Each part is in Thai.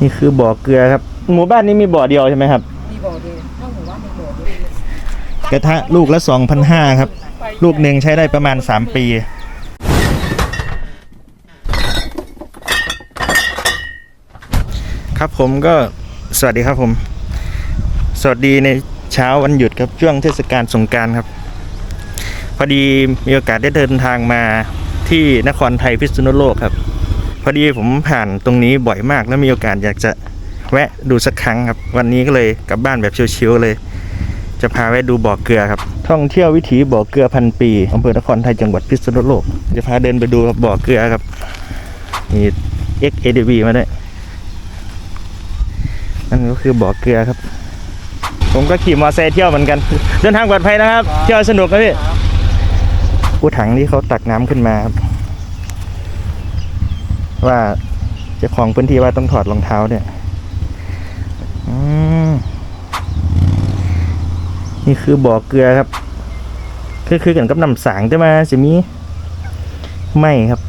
นี่คือบ่อเกลือครับ หมู่บ้านนี้มีบ่อเดียวใช่ไหมครับ มีบ่อเดียวถ้าหมู่บ้านมีบ่อเดียวกระทะลูกละ2,500ครับ ลูกหนึ่งใช้ได้ประมาณ 3 ปี ครับผมก็สวัสดีครับผม สวัสดีในเช้าวันหยุดครับช่วงเทศกาลสงกรารครับ พอดีมีโอกาสได้เดินทางมาที่นครไทยพิษณุโลกครับพ อดีผมผ่านตรงนี้บ่อยมากแล้วมีโอกาสอยากจะแวะดูสักครั้งครับ วันนี้ก็เลยกลับบ้านแบบชิวๆเลย จะพาแวะดูบ่อเกลือครับ ท่องเที่ยววิถีบ่อเกลือพันปีอำเภอนครไทยจังหวัดพิษณุโลกจะพาเดินไปดูบ่อเกลือครับมี XADV มาด้วยนั่นก็คือบ่อเกลือครับ ผมก็ขี่มอเตอร์ไซค์เที่ยวเหมือนกัน เดินทางปลอดภัยนะครับ เที่ยวสนุกครับพี่กู้ถังที่เขาตักน้ำขึ้นมาครับ ว่าเจ้าของพื้นที่ว่าต้องถอดรองเท้าเนี่ยอืมนี่คือบ่อเกลือครับ คือคือกันกับน้ำสางแต่มาจะมีไม่ครับ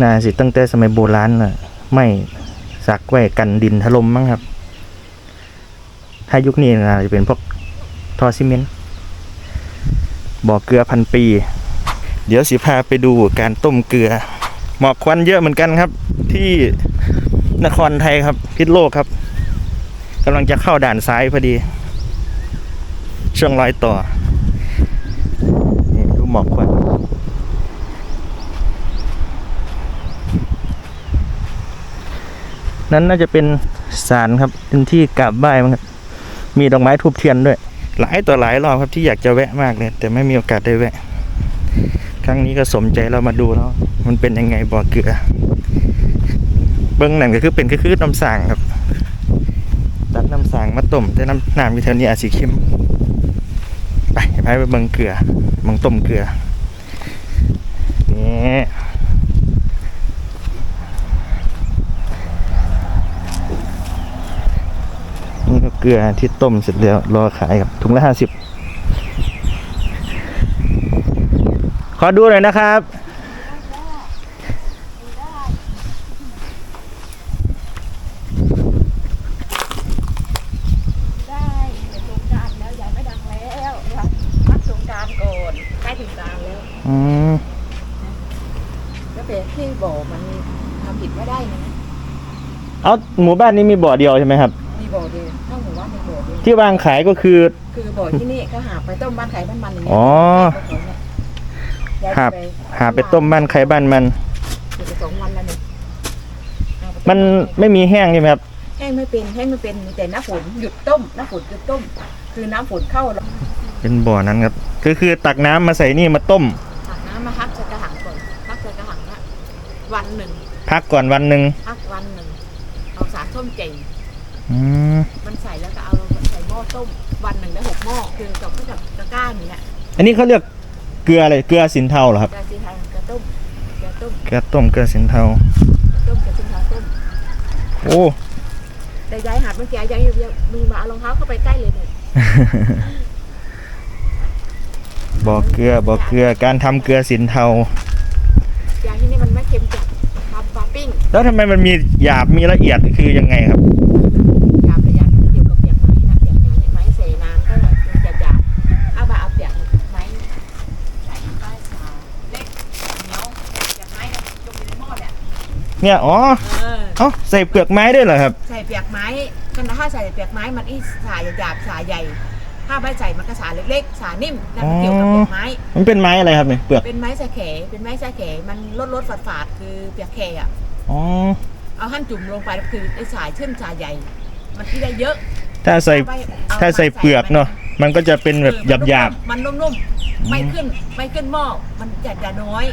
น่าสิตั้งแต่สมัยโบราณน่ะ ไม่สักไว้กันดินถล่มมั้งครับ ถ้ายุคนี้น่าจะเป็นพวกทอซิเมนต์บ่อเกลือพันปี เดี๋ยวสิพาไปดูการต้มเกลือ หมอกควันเยอะเหมือนกันครับ ที่นครไทยครับ พิษโลกครับกำลังจะเข้าด่านซ้ายพอดี ช่วงรอยต่อนี่ดูหมอกควันนั้นน่าจะเป็นศาลครับเป็นที่กราบไหว้มั้งครับมีดอกไม้ทูบเทียนด้วย หลายต่อหลายรอบครับที่อยากจะแวะมากเลย แต่ไม่มีโอกาสได้แวะ รั้งนี้ก็สมใจเรามาดูแล้ว มันเป็นยังไงบ่อเกลือ เบื้องหนั่นก็คือเป็นคือน้ำสางครับตักน้ำสางมาต้มแต่น้ำน้ำมีเท่านี้อาจสีเข้มไปไปไปเบิ่งเกลือเบิ่งต้มเกลือนี่นี่ก็เกลือที่ต้มเสร็จแล้วรอขายครับถุงละห้าสิบ ขอดูหน่อยนะครับ ได้เดี๋ยวสงกรารแล้วยายไม่ดังแล้วพักสงกรารก่อนใกล้ถึงกรารแล้ว อืม แล้วแต่ที่บ่อมันทำผิดไม่ได้นะเอาหมู่บ้านนี้มีบ่อเดียวใช่ไหมครับ มีบ่อเดียวถ้าหมู่บ้านมีบ่อเดียวที่วางขายก็คือ คือบ่อที่นี่ก็หาไปต้มบ้านไข่บ้านมันอย่างเงี้ยอ๋อยาย หาไปหาไปต้มบ้านใครบ้านมันอยู่ไปสองวันแล้วเนี่ยหาไปต้มันไม่มีแห้งใช่ไหมครับแห้งไม่เป็นแห้งไม่เป็นมีแต่น้ำฝนหยุดต้มน้ำฝนหยุดต้ม คือน้ำฝนเข้าแล้วเป็นบ่อนั้นครับก็คือตักน้ำมาใส่นี่มาต้มตักน้ำมาพักใส่กระหังก่อนพักใส่กระหังนะวันหนึ่งพักก่อนวันหนึ่งพักวันหนึ่งเอาสารส้มเจงอืมมันใส่แล้วก็เอาใส่หม้อต้มวันหนึ่งได้หกหม้อคือกับก็กับตะกร้าอย่างเงี้ยอันนี้เขาเรียกเก ลืออะไรเกลือสินเทาเหรอครับ กระซีไทยกระต้มกระต้มเกลือต้มเกลือสินเทา กระต้มกระซิงเท้าต้มโอ้ แต่ยายหัดเมื่อกี้ยายยายมือมาเอารองเท้าเข้าไปใกล้เลยเนี่ยบ่อเกลือบ่อเกลือการทำเกลือสินเทายายที่นี่มันไม่เค็มจัดทำปลาปิ้ง แล้วทำไมมันมีหยาบมีละเอียดคือยังไงครับห เนี่ยอ๋อเออเอ้าใส่เปลือกไม้ด้วยเหรอครับ ใส่เปียกไม้กันนะถ้าใส่เปียกไม้มันอีสาหยาบๆสาใหญ่ ถ้าไม่ใส่มันก็สาเล็กๆสานิ่มนั่นมันเกี่ยวกับเปียกไม้ มันเป็นไม้อะไรครับเนี่ยเปลือกเป็นไม้สะแขเป็นไม้สะแขมันลดลดฝาดฝาดๆคือเปียกแขอะ อ๋อเอาหั่นจุ่มลงไปคือไอ้สายชื่นสายใหญ่ มันที่ได้เยอะ ถ้าใส่เอาไปเอาถ้าใส่เปลือกเนาะมันก็จะเป็นแบบหยาบหยาบมันนุ่มๆ ไม่ขึ้นไม่ขึ้นหม้อ มันจัดจะน้อย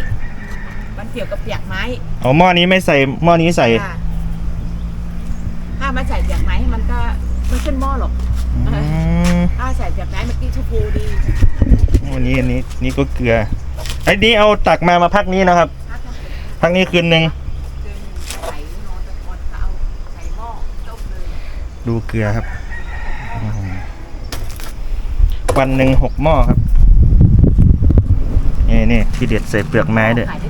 มันเกี่ยวกับเปียกไม้ๆเอาหม้อนี้ไม่ใส่หม้อนี้ใส่ ค่ะถ้ามาใส่เปียกไม้มันก็ไม่ขึ้นหม้อหรอกอืมถ้าใส่เปียกไม้มันกินชมพูดีวันนี้อันนี้นี่ก็เกลือไอ้นี้เอาตักมามาพักนี้นะครับ ถ้าทำพักนี้คืนหนึ่งคือใส่นอนตะกอนก็เอาใส่หม้อต้มเลยดูเกลือครับอืมวันหนึ่งหกหม้อครับนี่นี่ที่เด็ดใส่เปลือกไม้ด้วย ขายได้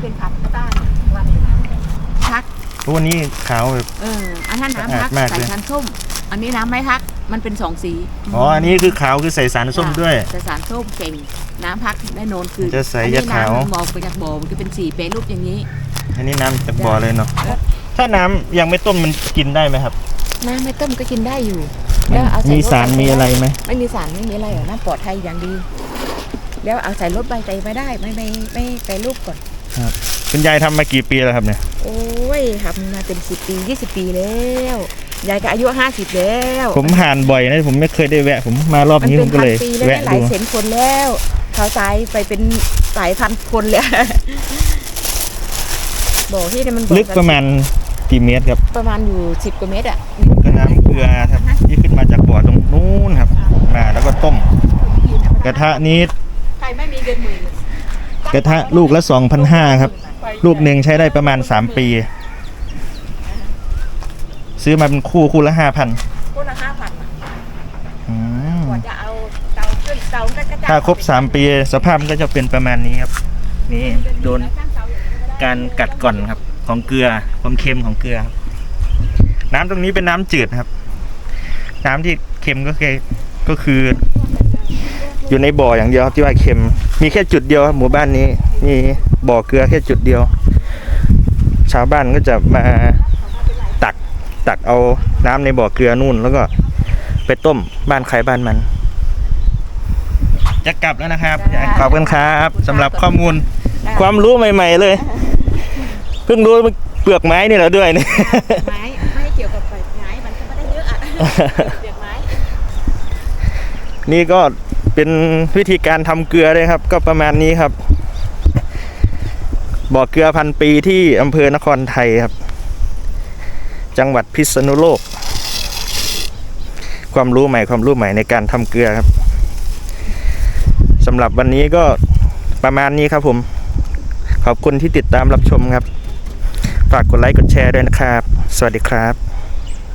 เป็นพันก็ได้วันหนึ่งพักวันนี้ขาวแบบ เอออันนั้นน้ำพักสะอาดมากใส่เลยชันส้ม อันนี้น้ำไม้พัก มันเป็นสองสีอ๋ออันนี้คือขาวคือใส่สารส้มด้วย ใส่สารส้มเก่ง น้ำพักได้โนนคือจะใส่อันยานี้ขาว น้ำมันมองไปจากบ่อมันก็เป็นสีเปรรูปอย่างนี้ อันนี้น้ำจากบ่อเลยเนาะถ้าน้ำยังไม่ต้มมันกินได้ไหมครับน้ำไม่ต้มก็กินได้อยู่แล้วเอาใส่มีรถสารใบมีอะไรไหมไม่มีสารไม่มีอะไรหรอกน้ำปลอดภัยอย่างดี แล้วเอาใส่รถใบเตยไม่ได้ไม่ไม่ไม่ไปรูปก่อน คุณยายทำมากี่ปีแล้วครับเนี่ยโอ้ ยทำมาเป็นสิบปียี่สิบปีแล้วยายก็อายุห้าสิบแล้วผมผ่านบ่อยนะผมไม่เคยได้แวะ ผมมารอบมันนี้เป็ผนมก็พันเลยปีแล้วแวะนะหลาดูยแสนคนแล้วเขาตายไปเป็นหลายพันคนเลยบ่อที่เนี่ยมันบ่อลึกประมาณกี่เมตรครับ ประมาณอยู่สิบกว่าเมตรอะก็น้ำเกลือครับที่ขึ้นมาจากบ่อตรงนู้นครับ มาแล้วก็ต้ม กระทะนี้ใครไม่มีเงินหมื่นกระทะลูกละ2,500ครับ ลูกหนึ่งใช้ได้ประมาณ3ปี ซื้อมาเป็นคู่คู่ละ5,000คนละห้าพันอืมกว่าจะเอาเตาขึ้นเตาก็กระจายถ้าครบ3ปีสภาพมันก็จะเป็นประมาณนี้ครับ นี่โดนการกัดก่อนครับ ของเกลือความเค็มของเกลือครับน้ำตรงนี้เป็นน้ำจืดครับ น้ำที่เค็มก็คือก็คือ อยู่ในบ่ออย่างเดียวครับที่ว่าเค็ม มีแค่จุดเดียวครับหมู่บ้านนี้ มีบ่อเกลือแค่จุดเดียว ชาวบ้านก็จะมาตัก ตักเอาน้ำในบ่อเกลือนู่น แล้วก็ไปต้มบ้านใครบ้านมัน จะกลับแล้วนะครับขอบคุณครับสำหรับข้อมูลความรู้ใหม่ ๆ เลย เพิ่งรู้เปลือกไม้นี่แหละด้วยเนี่ยไม้ไม่เกี่ยวกับไม้มันก็ไม่ได้เยอะอะเปียกไม้นี่ก็เป็นวิธีการทำเกลือเลยครับ ก็ประมาณนี้ครับบ่อเกลือพันปีที่อำเภอนครไทยครับ จังหวัดพิษณุโลก ความรู้ใหม่ความรู้ใหม่ในการทำเกลือครับสำหรับวันนี้ก็ประมาณนี้ครับผม ขอบคุณที่ติดตามรับชมครับ ฝากกดไลค์กดแชร์ด้วยนะครับ สวัสดีครับ